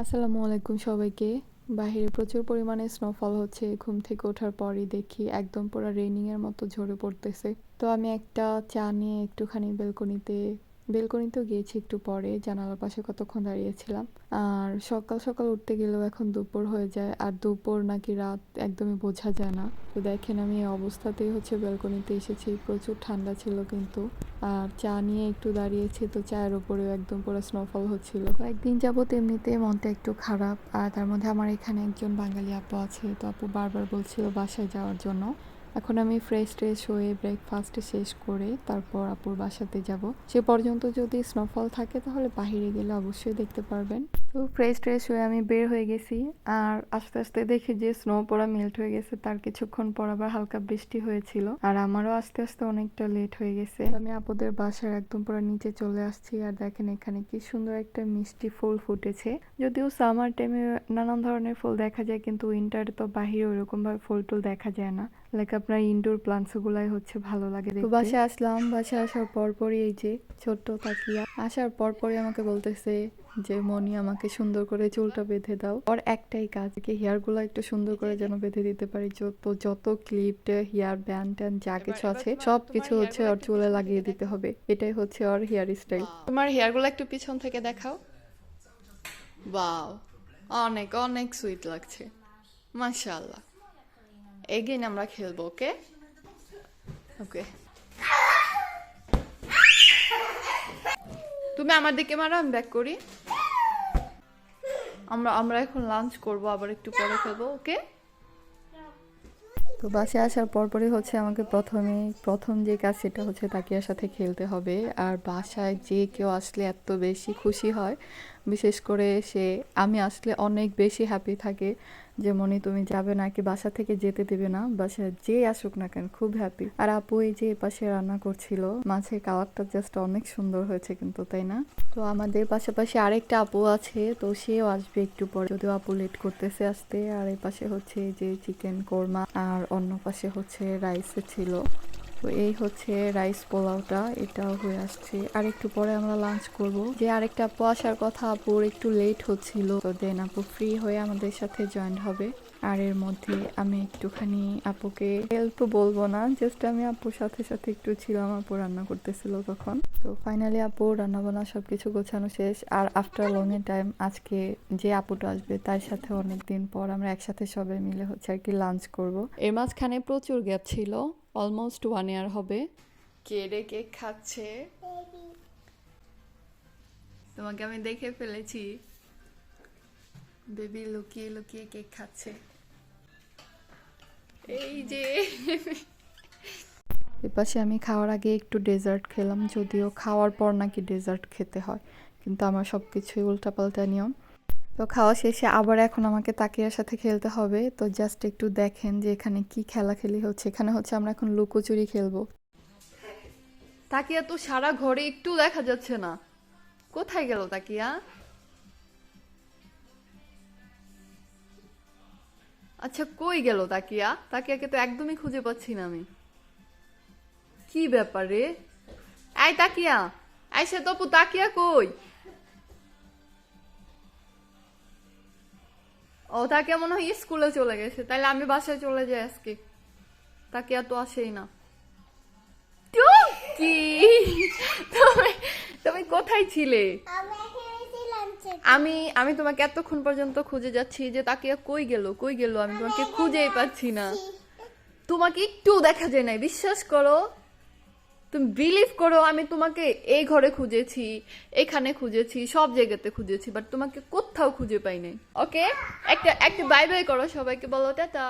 আসসালামু আলাইকুম সবাইকে। বাহিরে প্রচুর পরিমাণে স্নোফল হচ্ছে, ঘুম থেকে ওঠার পরই দেখি একদম পুরো রেনিং এর মতো ঝরে পড়তেছে। তো আমি একটা চা নিয়ে একটুখানি বেলকনিতে বেলকনিতেও গিয়েছি একটু পরে, জানালার পাশে কতক্ষণ দাঁড়িয়েছিলাম। আর সকাল সকাল উঠতে গেলেও এখন দুপুর হয়ে যায়, আর দুপুর নাকি রাত একদমই বোঝা যায় না। তো দেখেন, আমি এই অবস্থাতেই হচ্ছে বেলকনিতে এসেছি, প্রচুর ঠান্ডা ছিল কিন্তু। আর চা নিয়ে একটু দাঁড়িয়েছি, তো চায়ের ওপরেও একদম পুরো স্নোফল হচ্ছিল। একদিন যাবত এমনিতে মনটা একটু খারাপ, আর তার মধ্যে আমার এখানে একজন বাঙালি আপু আছে, তো আপু বারবার বলছিল বাসায় যাওয়ার জন্য। এখন আমি ফ্রেশ ট্রেশ হয়ে ব্রেকফাস্ট শেষ করে তারপর আপুর বাসাতে যাব। সে পর্যন্ত যদি স্নোফল থাকে তাহলে বাহিরে গেলে অবশ্যই দেখতে পারবেন। তো ফ্রেশ ট্রেশ হয়ে আমি বের হয়ে গেছি। আর আস্তে আস্তে দেখি যে স্নো পড়া মেল্ট হয়ে গেছে, তার কিছুক্ষণ পর আবার হালকা বৃষ্টি হয়েছিল। আর আমারও আস্তে আস্তে অনেকটা লেট হয়ে গেছে। আমি আপুদের বাসার একদম পুরো নিচে চলে আসছি, আর দেখেন এখানে কি সুন্দর একটা মিষ্টি ফুল ফুটেছে। যদিও সামার টাইমে নানান ধরনের ফুল দেখা যায়, কিন্তু উইন্টারে তো বাহিরে ওরকম ভাবে ফুল টুল দেখা যায় না। লাইক আপনার ইনডোর প্লান্টস গুলাই হচ্ছে ভালো লাগে তো বাসায় আসলাম, বাসায় আসার পরপরই এই যে ছোট্ট তাকিয়া। আসার পরপরই আমাকে বলতেছে যে মনি আমাকে সুন্দর করে চুলটা বেঁধে দাও। ওর একটাই কাজ কি হেয়ারগুলো একটু সুন্দর করে যেন বেঁধে দিতে পারি। যত যত ক্লিপ হেয়ার ব্যান্ড ট্যান্ড যা কিছু আছে সব কিছু হচ্ছে ওর চুলে লাগিয়ে দিতে হবে। এটাই হচ্ছে ওর হেয়ার স্টাইল তোমার হেয়ারগুলো একটু পিছন থেকে দেখাও। বাও অনেক অনেক সুইট লাগছে। মাশাআল্লাহ। এগেইন আমরা খেলব ওকে? ওকে। তুমি আমার দিকে মারো আমি ব্যাক করি। আমরা আমরা এখন লাঞ্চ করব, আবার একটু পরে খাব ওকে তো বাসে আসার পরপরই হচ্ছে আমাকে প্রথমে, প্রথম যে কাজ সেটা হচ্ছে তাকিয়ার সাথে খেলতে হবে। আর বাসায় যে কেউ আসলে এত বেশি খুশি হয় বিশেষ করে সে, আমি আসলে অনেক বেশি হ্যাপি থাকে। যে মনি তুমি যাবে না কি বাসা থেকে যেতে দেবে না, বাসা যে আসুক না কেন খুব হ্যাপি আর আপু এই যে পাশে রান্না করছিল, মাছের কালারটা জাস্ট অনেক সুন্দর হয়েছে কিন্তু, তাই না? তো আমাদের পাশাপাশি আরেকটা আপু আছে, তো সেও আসবে একটু পরে। যদিও আপু লেট করতেছে আসতে, আর এই পাশে হচ্ছে যে চিকেন কোরমা, আর অন্য পাশে হচ্ছে রাইস ছিল। তো এই হচ্ছে রাইস পোলাওটা, এটাও হয়ে আসছে। আর একটু পরে আমরা লাঞ্চ করব। যে আরেকটা আপু আসার কথা, আপুর একটু লেট হচ্ছিল। তো দেন আপু ফ্রি হয়ে আমাদের সাথে জয়েন হবে। আর এর মধ্যে আমি একটুখানি আপুকে হেল্প বলব না জাস্ট আমি আপুর সাথে সাথে একটু ছিলাম, আপু রান্না করতেছিল তখন। তো ফাইনালি আপু রান্না বান্না সবকিছু গোছানো শেষ। আর আফটার লং এ টাইম আজকে যে আপুটা আসবে, তার সাথে অনেকদিন পর আমরা একসাথে সবাই মিলে হচ্ছে আর কি লাঞ্চ করব। এর মাঝখানে প্রচুর গ্যাপ ছিল। অলমোস্ট ওয়ান ইয়ার হবে। কে রে কেক খাচ্ছে? তোমাকে আমি দেখে ফেলেছি। বেবি লুকিয়ে লুকিয়ে কেক খাচ্ছে। এই যে। এপাশে আমি খাওয়ার আগে একটু ডেজার্ট খেলাম যদিও খাওয়ার পর নাকি ডেজার্ট খেতে হয়। কিন্তু আমার সব কিছুই উল্টাপাল্টা নিয়ম। তো খাওয়া শেষে আবার এখন আমাকে তাকিয়ার সাথে খেলতে হবে। তো জাস্ট একটু দেখেন যে এখানে কি খেলা খেলি হচ্ছে। এখানে হচ্ছে আমরা এখন লুকোচুরি খেলব। তাকিয়া তো সারা ঘরে একটু দেখা যাচ্ছে না। কোথায় গেল তাকিয়া? আচ্ছা কই গেল তাকিয়া? তাকিয়াকে তো একদমই খুঁজে পাচ্ছি না আমি। কি ব্যাপারে? আয় তাকিয়া, এই সে তপু তাকিয়া কই? ও তাকিয়া মনে হয় স্কুলে চলে গেছে। তাইলে আমি বাসায় চলে যাই আজকে। তাকিয়া তো আসেই না। কি? তুমি তুমি কোথায় ছিলে? আমি আমি তোমাকে এতক্ষণ পর্যন্ত খুঁজে যাচ্ছি যে তাকিয়া কই গেল কই গেল? আমি তোমাকে খুঁজেই পাচ্ছি না। তোমাকে একটু দেখা যায় নাই বিশ্বাস করো। তুমি বিলিভ করো আমি তোমাকে এই ঘরে খুঁজেছি এখানে খুঁজেছি সব জায়গাতে খুঁজেছি বাট তোমাকে কোথাও খুঁজে পাই নাই। ওকে একটা একটা বাই বাই করো সবাইকে বলো টাটা।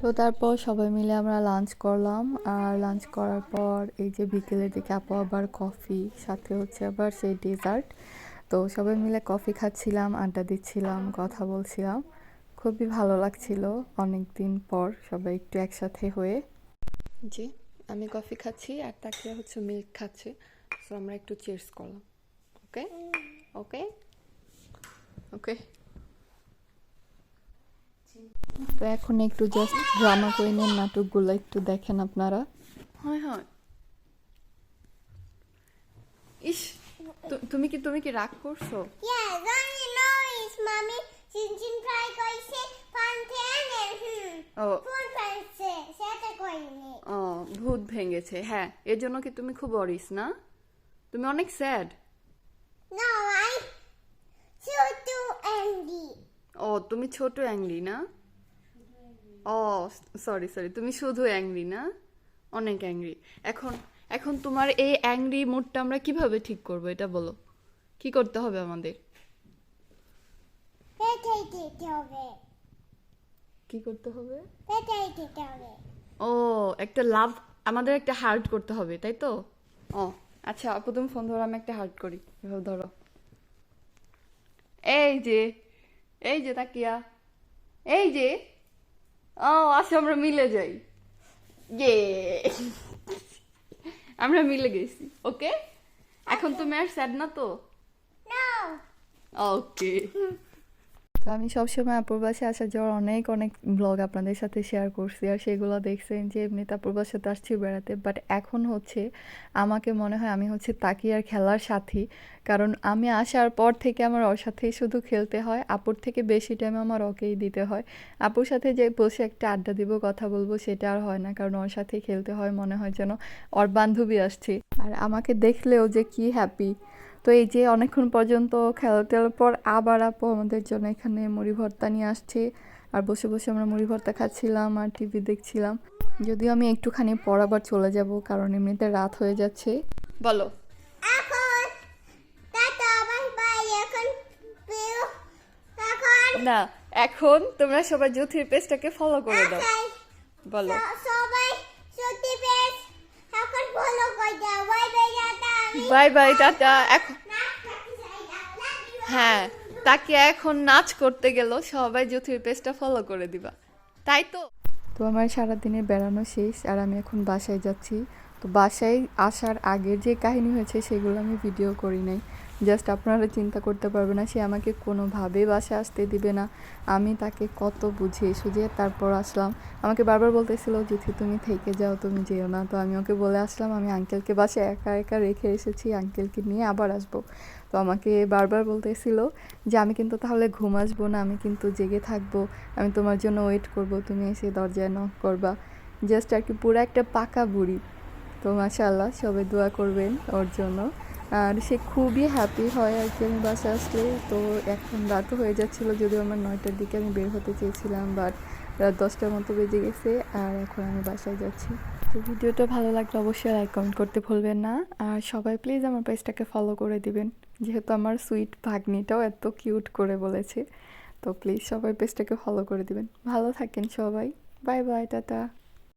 তো তারপর সবাই মিলে আমরা লাঞ্চ করলাম আর লাঞ্চ করার পর এই যে বিকেলের দিকে আপু আবার কফি সাথে হচ্ছে আবার সেই ডেজার্ট তো সবাই মিলে কফি খাচ্ছিলাম আড্ডা দিচ্ছিলাম কথা বলছিলাম। খুবই ভালো লাগছিল অনেক দিন পর সবাই একটু একসাথে হয়ে। জি আমি কফি খাচ্ছি আর তাকে হচ্ছে মিল্ক খাচ্ছে সো আমরা একটু চেয়ার্স করলাম। ওকে ওকে ওকে তো এখন একটু জাস্ট ড্রামা কুইনের নাটকগুলো একটু দেখেন আপনারা। হয় হয়। ইস তুমি কি তুমি কি রাগ করছ? Yeah, don't you know it's mommy? চিনচিন ফ্রাই কইছে ও ও ভূত ভেঙেছে হ্যাঁ এর জন্য কি তুমি খুব অরিস না তুমি অনেক স্যাড No, ও তুমি ছোট অ্যাংরি না ও সরি সরি তুমি শুধু অ্যাংরি না অনেক অ্যাংরি এখন এখন তোমার এই অ্যাংরি মুডটা আমরা কীভাবে ঠিক করব এটা বলো কি করতে হবে আমাদের পেটাই দিতে হবে। কি করতে হবে? পেটাই দিতে হবে। ও একটা লাভ আমাদের একটা হার্ট করতে হবে তাই তো? ও আচ্ছা তুমি ফোন ধরো আমি একটা হার্ট করি। এভাবে ধরো। এই যে এই যে তাকিয়া এই যে ও আচ্ছা আমরা মিলে যাই। ইয়ে। আমরা মিলে গেছি ওকে এখন তুমি আর স্যাড না তো. ওকে তো আমি সবসময় আপুর বাসায় আসা যাওয়ার অনেক অনেক ব্লগ আপনাদের সাথে শেয়ার করছি আর সেগুলো দেখছেন যে এমনিতে আপুর বাসাতে আসছি বেড়াতে। বাট এখন হচ্ছে আমাকে মনে হয় আমি হচ্ছে তাকি আর খেলার সাথী। কারণ আমি আসার পর থেকে আমার ওর সাথেই শুধু খেলতে হয়, আপুর থেকে বেশি টাইম আমার ওকেই দিতে হয়। আপুর সাথে যে বসে একটা আড্ডা দিব, কথা বলব সেটা আর হয় না, কারণ ওর সাথেই খেলতে হয়, মনে হয় যেন ওর বান্ধবী আসছে। আর আমাকে দেখলেও যে কি হ্যাপি তো এই যে অনেকক্ষণ পর্যন্ত খেলা টেলার পর আবার আপু আমাদের জন্য এখানে মুড়ি ভর্তা নিয়ে আসছে। আর বসে বসে আমরা মুড়ি ভর্তা খাচ্ছিলাম আর টিভি দেখছিলাম। যদিও আমি একটুখানি পর আবার চলে যাব কারণ এমনিতে রাত হয়ে যাচ্ছে। বলো। না এখন তোমরা সবাই জ্যোতির পেজটাকে ফলো করে দাও। বলো। সবাই সত্যি বেশ এখন ফলো করে দাও। Bye bye bye bye, tata. এখন হ্যাঁ তাকে এখন নাচ করতে গেল, সবাই জ্যোতির পেজটা ফলো করে দিবা। তাই তো। তো আমার সারাদিনের বেড়ানো শেষ, আর আমি এখন বাসায় যাচ্ছি। তো বাসায় আসার আগের যে কাহিনী হয়েছে, সেগুলো আমি ভিডিও করি নাই। জাস্ট আপনারা চিন্তা করতে পারবে না, সে আমাকে কোনোভাবেই বাসায় আসতে দিবে না। আমি তাকে কত বুঝিয়ে সুঝিয়ে তারপর আসলাম। আমাকে বারবার বলতেছিল জুথি তুমি থেকে যাও, তুমি যেও না। তো আমি ওকে বলে আসলাম, আমি আঙ্কেলকে বাসায় একা একা রেখে এসেছি আঙ্কেলকে নিয়ে আবার আসব। তো আমাকে বারবার বলতেছিল যে, আমি কিন্তু তাহলে ঘুম আসব না, আমি কিন্তু জেগে থাকব, আমি তোমার জন্য ওয়েট করব, তুমি এসে দরজায় নক করবা। জাস্ট আর কি পুরো একটা পাকা বুড়ি। তো মাশাআল্লাহ, সবাই দোয়া করবেন ওর জন্য। আর সে খুবই হ্যাপি হয় আর কি। আমি বাসায় আসলে তো এখন রাতও হয়ে যাচ্ছিল, যদিও আমার নয়টার দিকে আমি বের হতে চেয়েছিলাম বাট রাত দশটার মতো বেজে গেছে আর এখন আমি বাসায় যাচ্ছি। তো ভিডিওটা ভালো লাগলে অবশ্যই লাইক কমেন্ট করতে ভুলবেন না। আর সবাই প্লিজ আমার পেজটাকে ফলো করে দিবেন, যেহেতু আমার সুইট ভাগ্নিটাও এত কিউট করে বলেছে। তো প্লিজ সবাই পেজটাকে ফলো করে দিবেন। ভালো থাকেন সবাই। Bye bye tata.